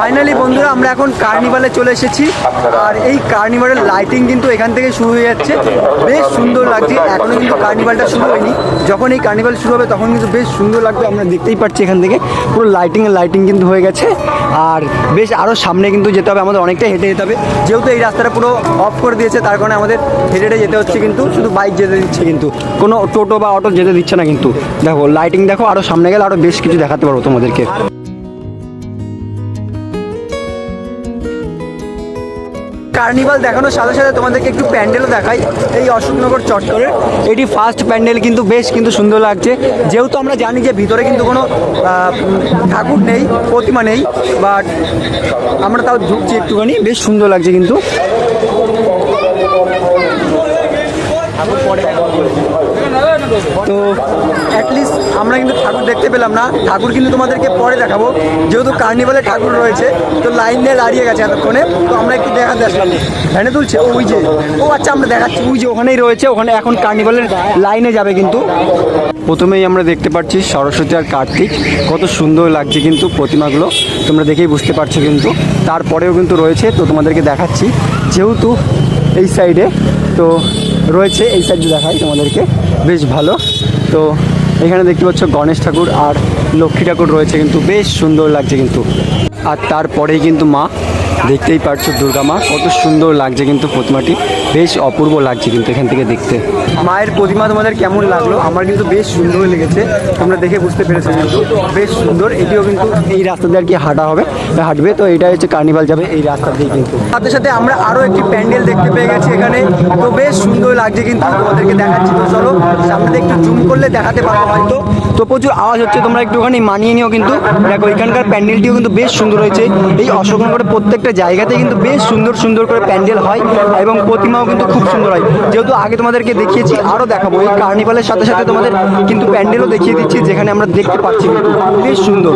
Finally বন্ধুরা, আমরা এখন কার্নিভালে চলে এসেছি। আর এই কার্নিভালের লাইটিং কিন্তু এখান থেকে শুরু হয়ে যাচ্ছে। বেশ সুন্দর লাগছে। এখনও কিন্তু কার্নিভালটা শুরু হয়নি। যখন এই কার্নিভাল শুরু হবে, তখন কিন্তু বেশ সুন্দর লাগবে। আমরা দেখতেই পাচ্ছি এখান থেকে। পুরো লাইটিং লাইটিং কিন্তু হয়ে গেছে। আর বেশ আরও সামনে কিন্তু যেতে হবে। আমাদের অনেকটা হেঁটে যেতে হবে। যেহেতু এই রাস্তাটা পুরো অফ করে দিয়েছে, তার কারণে আমাদের হেঁটে হেঁটে যেতে হচ্ছে কিন্তু। শুধু বাইক যেতে দিচ্ছে কিন্তু। কোনো টোটো বা অটো যেতে দিচ্ছে না কিন্তু। দেখো লাইটিং দেখো আরও সামনে গেলে আরও বেশ কিছু দেখাতে পারব তোমাদেরকে। কার্নিভাল দেখানোর সাথে সাথে তোমাদেরকে একটু প্যান্ডেলও দেখাই। এই অশোকনগর চট্টরে এটি ফার্স্ট প্যান্ডেল, কিন্তু বেশ কিন্তু সুন্দর লাগছে। যেহেতু আমরা জানি যে ভিতরে কিন্তু কোনো ঠাকুর নেই, প্রতিমা নেই বাট আমরা তাও ঢুকছি একটুখানি। বেশ সুন্দর লাগছে কিন্তু। তো অ্যাটলিস্ট আমরা কিন্তু ঠাকুর দেখতে পেলাম না। ঠাকুর কিন্তু তোমাদেরকে পরে দেখাবো। যেহেতু কার্নিভালে ঠাকুর রয়েছে, তো লাইন দিয়ে দাঁড়িয়ে গেছে এতক্ষণে। তো আমরা একটু দেখাতে আসলাম। ভ্যানে তুলছে, ওই যে, ও আচ্ছা আমরা দেখাচ্ছি, ওই যে ওখানেই রয়েছে, ওখানে এখন কার্নিভালের লাইনে যাবে কিন্তু। প্রথমেই আমরা দেখতে পাচ্ছি সরস্বতী আর কার্তিক। কত সুন্দর লাগছে কিন্তু প্রতিমাগুলো। তোমরা দেখেই বুঝতে পারছ কিন্তু। তারপরেও কিন্তু রয়েছে, তো তোমাদেরকে দেখাচ্ছি। যেহেতু এই সাইডে তো রয়েছে, এই সাইডে দেখাই তোমাদেরকে। বেশ ভালো। তো এখানে দেখতে পাচ্ছ গণেশ ঠাকুর আর লক্ষ্মী ঠাকুর রয়েছে কিন্তু বেশ সুন্দর লাগছে কিন্তু। আর তারপরেই কিন্তু মা, দেখতেই পারছ দুর্গা মা, কত সুন্দর লাগছে কিন্তু প্রতিমাটি। বেশ অপূর্ব লাগছে কিন্তু এখান থেকে দেখতে। মায়ের প্রতিমা তোমাদের কেমন লাগল? আমার কিন্তু বেশ সুন্দর লেগেছে। তোমরা দেখে বুঝতে পেরেছ কিন্তু। বেশ সুন্দর। এটিও কিন্তু এই রাস্তা দিয়ে আর কি হাঁটা হবে, হাঁটবে। তো এটা হচ্ছে কার্নিভাল যাবে এই রাস্তা দিয়ে কিন্তু। সাথে সাথে আমরা আরও একটি প্যান্ডেল দেখতে পেয়ে গেছি এখানে। তো বেশ সুন্দর লাগছে কিন্তু তোমাদেরকে দেখাচ্ছি। তো চলো, সামনে একটু জুম করলে দেখাতে পারব হয়তো। তো প্রচুর আওয়াজ হচ্ছে, তোমরা একটু একটুখানি মানিয়ে নিও কিন্তু। দেখো, এখানকার প্যান্ডেলটিও কিন্তু বেশ সুন্দর হয়েছে। এই অশোকনগরের প্রত্যেকটা জায়গাতে কিন্তু বেশ সুন্দর সুন্দর করে প্যান্ডেল হয় এবং প্রতিমাও কিন্তু খুব সুন্দর হয়। যেহেতু আগে তোমাদেরকে দেখিয়েছি আরও দেখাবো। এই কার্নিভালের সাথে সাথে তোমাদের কিন্তু প্যান্ডেলও দেখিয়ে দিচ্ছি, যেখানে আমরা দেখতে পাচ্ছি। বেশ সুন্দর।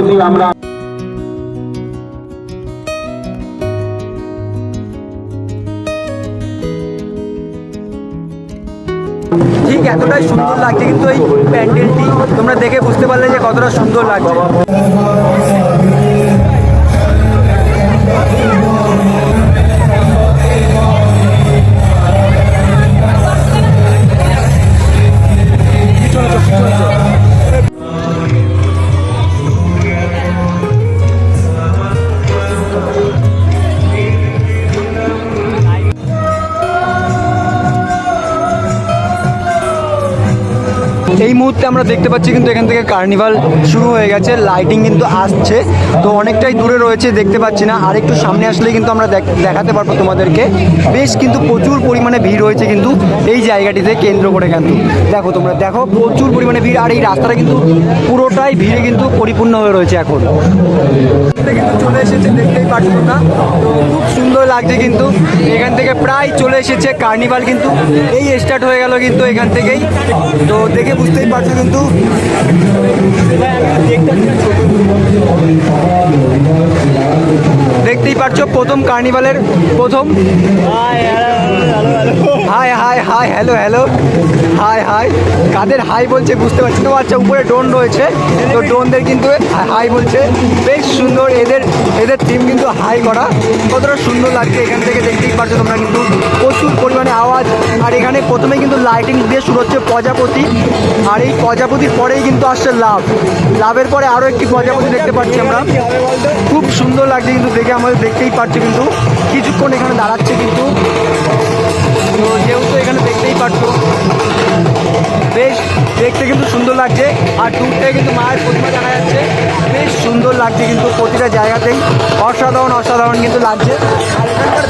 ঠিক এতটাই সুন্দর লাগছে কিন্তু এই প্যান্ডেলটি। তোমরা দেখে বুঝতে পারলে যে কতটা সুন্দর লাগছে। মুহূর্তে আমরা দেখতে পাচ্ছি কিন্তু এখান থেকে কার্নিভাল শুরু হয়ে গেছে লাইটিং কিন্তু আসছে। তো অনেকটাই দূরে রয়েছে, দেখতে পাচ্ছি না। আর একটু সামনে আসলেই কিন্তু আমরা দেখ- দেখাতে পারব তোমাদেরকে। বেশ কিন্তু প্রচুর পরিমাণে ভিড় রয়েছে কিন্তু এই জায়গাটিতে কেন্দ্র করে কিন্তু। দেখো তোমরা, দেখো প্রচুর পরিমাণে ভিড়, আর এই রাস্তাটা কিন্তু পুরোটাই ভিড়ে কিন্তু পরিপূর্ণ হয়ে রয়েছে এখন। কিন্তু চলে এসেছে, দেখতেই পাচ্ছ না তো খুব সুন্দর লাগছে কিন্তু। এখান থেকে প্রায় চলে এসেছে, কার্নিভাল কিন্তু এই স্টার্ট হয়ে গেল কিন্তু এখান থেকেই। তো দেখে বুঝতেই পারছ কিন্তু দেখতেই পাচ্ছ প্রথম কার্নিভালের প্রথম। Hi hi hi hello hello hi hi. কাদের হাই বলছে বুঝতে পারছি ও আচ্ছা উপরে ড্রোন রয়েছে। তো ড্রোনদের কিন্তু হাই বলছে। বেশ সুন্দর এদের এদের টিম কিন্তু হাই করা। কতটা সুন্দর লাগছে এখান থেকে দেখতেই পারছ তোমরা কিন্তু। প্রচুর পরিমাণে আওয়াজ। আর এখানে প্রথমে কিন্তু লাইটিং দিয়ে শুরু হচ্ছে প্রজাপতি। আর এই প্রজাপতির পরেই কিন্তু আসছে লাভ। লাভের পরে আরও একটি প্রজাপতি দেখতে পাচ্ছি আমরা। খুব সুন্দর লাগছে কিন্তু দেখে আমাদের দেখতেই পাচ্ছি কিন্তু। কিছুক্ষণ এখানে দাঁড়াচ্ছে কিন্তু। তো যেহেতু এখানে দেখতেই পাচ্ছো বেশ দেখতে কিন্তু সুন্দর লাগছে। আর দূর কিন্তু মায়ের প্রতিমা দেখা যাচ্ছে। বেশ সুন্দর লাগছে কিন্তু প্রতিটা জায়গাতেই। অসাধারণ অসাধারণ কিন্তু লাগছে। আর এখানকার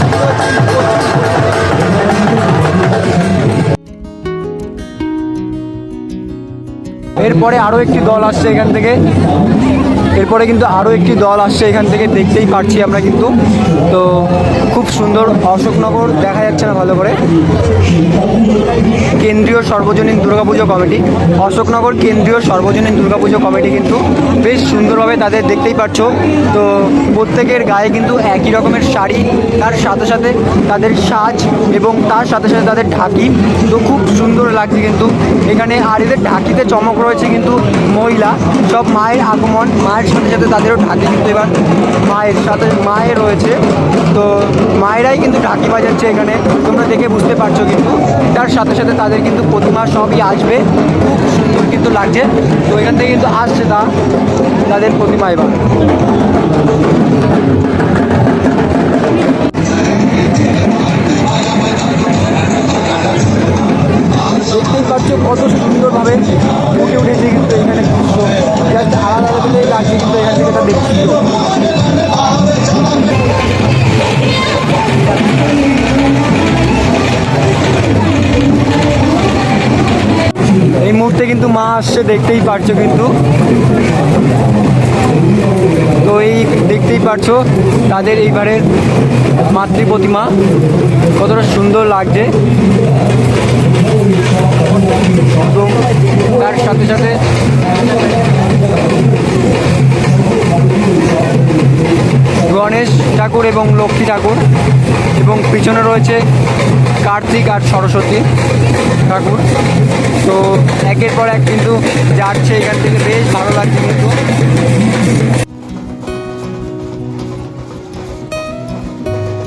এরপরে আরও একটি দল আসছে এখান থেকে। এরপরে কিন্তু আরও একটি দল আসছে এখান থেকে, দেখতেই পাচ্ছি আমরা কিন্তু। তো খুব সুন্দর অশোকনগর, দেখা যাচ্ছে না ভালো করে। কেন্দ্রীয় সর্বজনীন দুর্গাপুজো কমিটি, অশোকনগর কেন্দ্রীয় সর্বজনীন দুর্গাপুজো কমিটি কিন্তু বেশ সুন্দরভাবে তাদের দেখতেই পাচ্ছ। তো প্রত্যেকের গায়ে কিন্তু একই রকমের শাড়ি, তার সাথে সাথে তাদের সাজ এবং তার সাথে সাথে তাদের ঢাকি। তো খুব সুন্দর লাগছে কিন্তু। এখানে আর এদের ঢাকিতে চমক রয়েছে কিন্তু মহিলা। সব মায়ের আগমন, মায়ের মায়ের সাথে সাথে তাদেরও ঢাকি কিন্তু এবার মায়ের সাথে মায়ের রয়েছে। তো মায়েরাই কিন্তু ঢাকি বাজাচ্ছে এখানে। তোমরা দেখে বুঝতে পারছ কিন্তু। তার সাথে সাথে তাদের কিন্তু প্রতিমা সবই আসবে। খুব সুন্দর কিন্তু লাগছে। তো এখান থেকে কিন্তু আসছে তা, তাদের প্রতিমা এবার। দেখতেই পাচ্ছ কত কিন্তু মা আসছে, দেখতেই পারছ কিন্তু। তো এই দেখতেই পারছ, তাদের এইবারের মাতৃ প্রতিমা কতটা সুন্দর লাগছে। এবং তার সাথে সাথে গণেশ ঠাকুর এবং লক্ষ্মী ঠাকুর এবং পিছনে রয়েছে কার্তিক আর সরস্বতী ঠাকুর। তো একের পর এক কিন্তু যাচ্ছে এখান থেকে, বেশ ভালো লাগছে কিন্তু।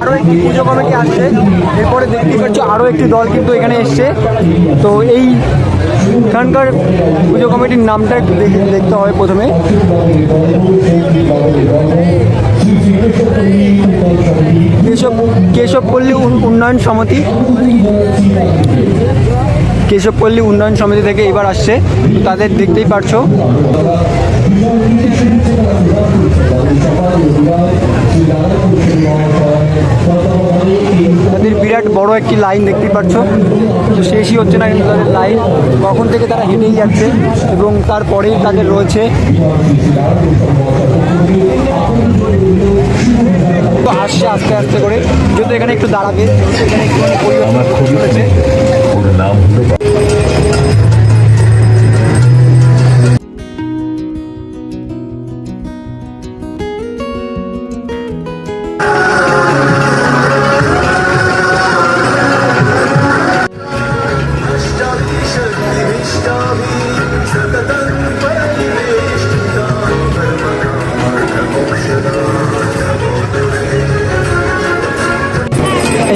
আরও একটি পুজো কমিটি আসছে। এরপরে দেখতেই পাচ্ছ আরও একটি দল কিন্তু এখানে এসছে। তো এই এখানকার পুজো কমিটির নামটা দেখতে হবে প্রথমে। কেশব কেশবপল্লী উন- উন্নয়ন সমিতি। কেশবপল্লী উন্নয়ন সমিতি থেকে এবার আসছে। তাদের দেখতেই পারছ। তাদের বিরাট বড় একটি লাইন দেখতে পাচ্ছ। তো শেষই হচ্ছে না কিন্তু তাদের লাইন। কখন থেকে তারা হেঁটেই যাচ্ছে এবং তারপরেই তাদের রয়েছে আসছে আস্তে আস্তে করে। যদি এখানে একটু দাঁড়াবে এখানে একটু পরিবর্তন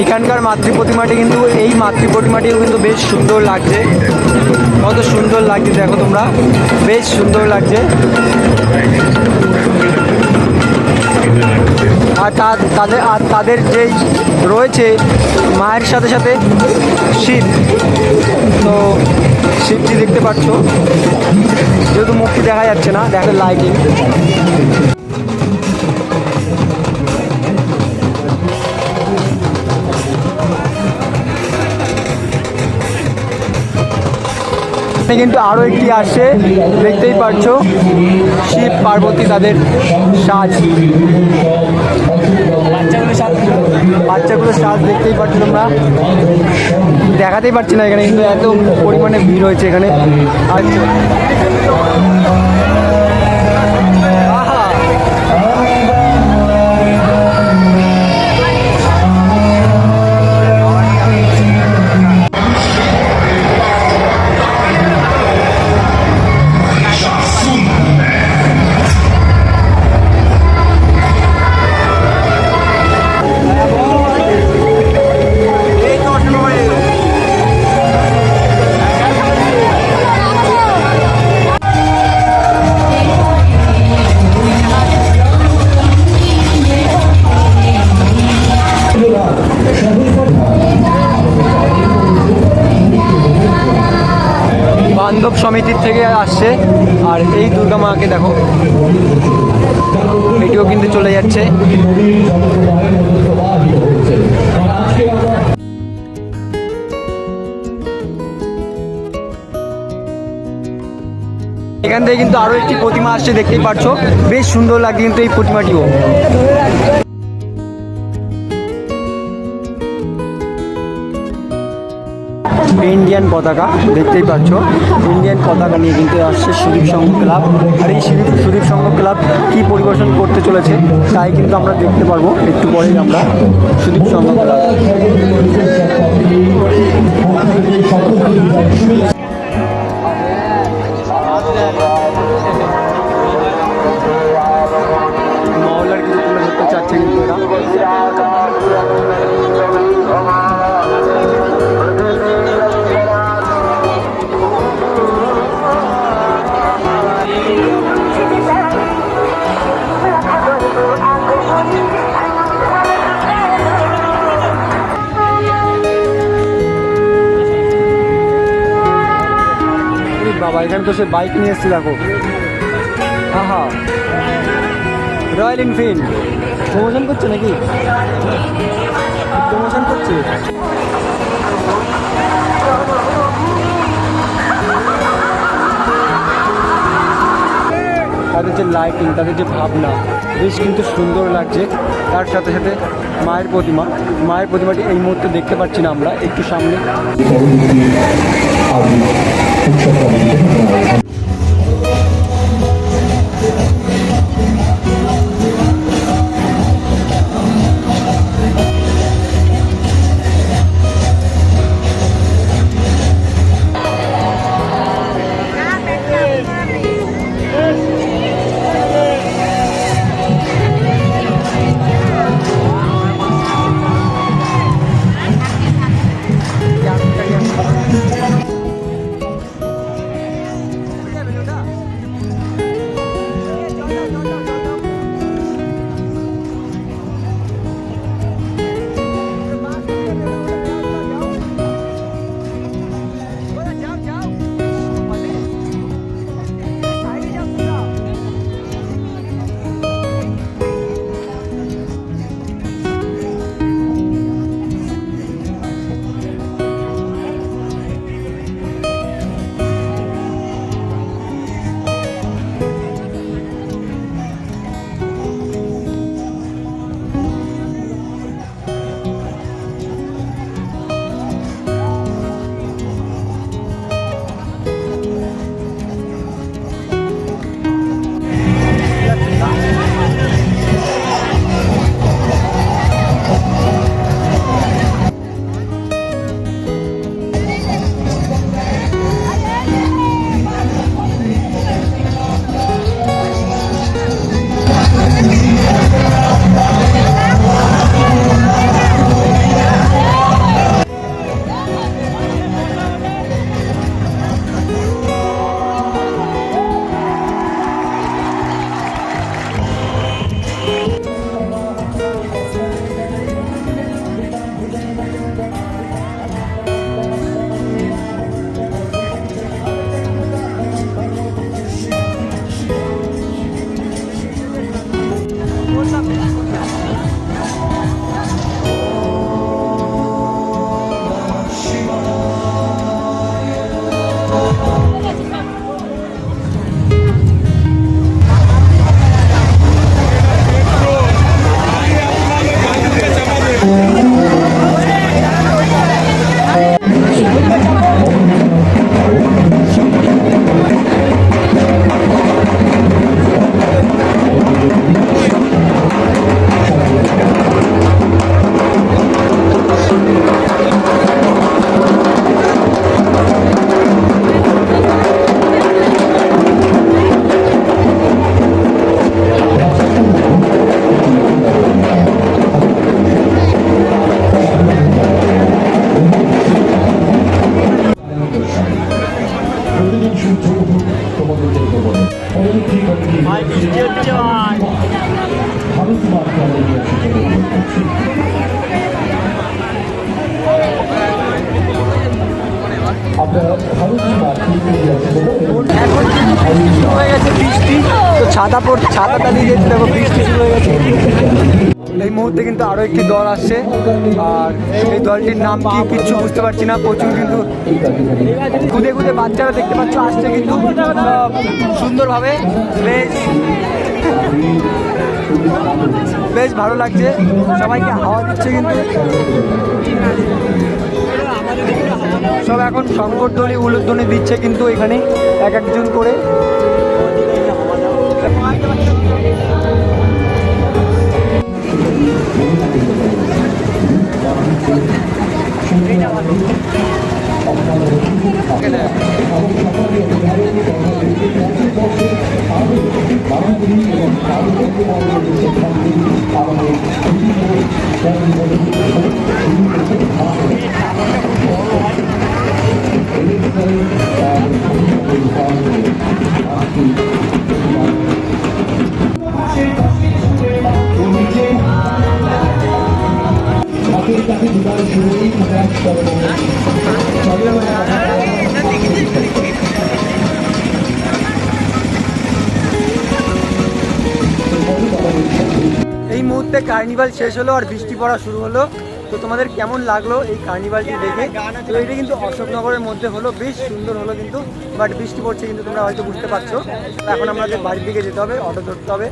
এইখানকার মাতৃ প্রতিমাটি কিন্তু, এই মাতৃ প্রতিমাটিও কিন্তু বেশ সুন্দর লাগছে। কত সুন্দর লাগছে দেখো তোমরা। বেশ সুন্দর লাগছে। আর তাদের আর তাদের যেই রয়েছে, মায়ের সাথে সাথে শিব। তো শিবজি দেখতে পাচ্ছ। যেহেতু মুখটি দেখা যাচ্ছে না, দেখা লাইটিং এখানে কিন্তু আরও একটি আসে। দেখতেই পারছ শিব পার্বতী তাদের সাজ। বাচ্চাগুলো সাজ। বাচ্চাগুলো সাজ দেখতেই পাচ্ছ তোমরা। দেখাতেই পারছি না এখানে কিন্তু এত পরিমাণে ভিড় হয়েছে এখানে। আচ্ছা বান্ধব সমিতির থেকে আসছে, আর এই দুর্গা মাকে দেখো। এটিও কিন্তু চলে যাচ্ছে। এখান থেকে কিন্তু আরও একটি প্রতিমা আসছে, দেখতেই পাচ্ছ বেশ সুন্দর লাগছে কিন্তু এই প্রতিমাটিও। ইন্ডিয়ান পতাকা, দেখতেই পাচ্ছ। ইন্ডিয়ান পতাকা নিয়ে কিন্তু আসছে সুদীপ সংঘ ক্লাব। আর এই সুদীপ সুদীপ সংঘ ক্লাব কি পরিবেশন করতে চলেছে, তাই কিন্তু আমরা দেখতে পারব। একটু পরেই আমরা সুদীপ সংঘ ক্লাব। যাচ্ছে কিন্তু এরা সে বাইক নিয়ে এসেছিল দেখো। আহা। রয়্যাল এনফিল্ড প্রমোশন করছে নাকি? প্রমোশন করছে? তাদের যে লাইটিং তাদের যে ভাবনা, বেশ কিন্তু সুন্দর লাগছে। তার সাথে সাথে মায়ের প্রতিমা মায়ের প্রতিমাটি এই মুহূর্তে দেখতে পাচ্ছি না আমরা একটু সামনে। বৃষ্টি তো ছাতা পড় ছাতাটা নিয়ে যেতে দেখো, বৃষ্টি শুরু এই মুহূর্তে কিন্তু আরও একটি দল আসছে। আর এই দলটির নাম কি কিচ্ছু বুঝতে পারছি না। প্রচুর কিন্তু খুদে খুদে বাচ্চারা দেখতে পাচ্ছ, আসছে কিন্তু সুন্দরভাবে। বেশ। বেশ ভালো লাগছে। সবাইকে হাওয়া দিচ্ছে কিন্তু। এখন শঙ্করধ্বনি উলুধ্বনি দিচ্ছে কিন্তু এখানে এক একজন করে। আমাদের কার্নিভাল শেষ হলো আর বৃষ্টি পড়া শুরু হলো। তো তোমাদের কেমন লাগল এই কার্নিভালটি দেখে? তো এটা কিন্তু অশোকনগরের মধ্যে হলো, বেশ সুন্দর হলো কিন্তু বাট বৃষ্টি পড়ছে কিন্তু তোমরা হয়তো বুঝতে পারছ। এখন আমাদের বাড়ির দিকে যেতে হবে, অটো ধরতে হবে।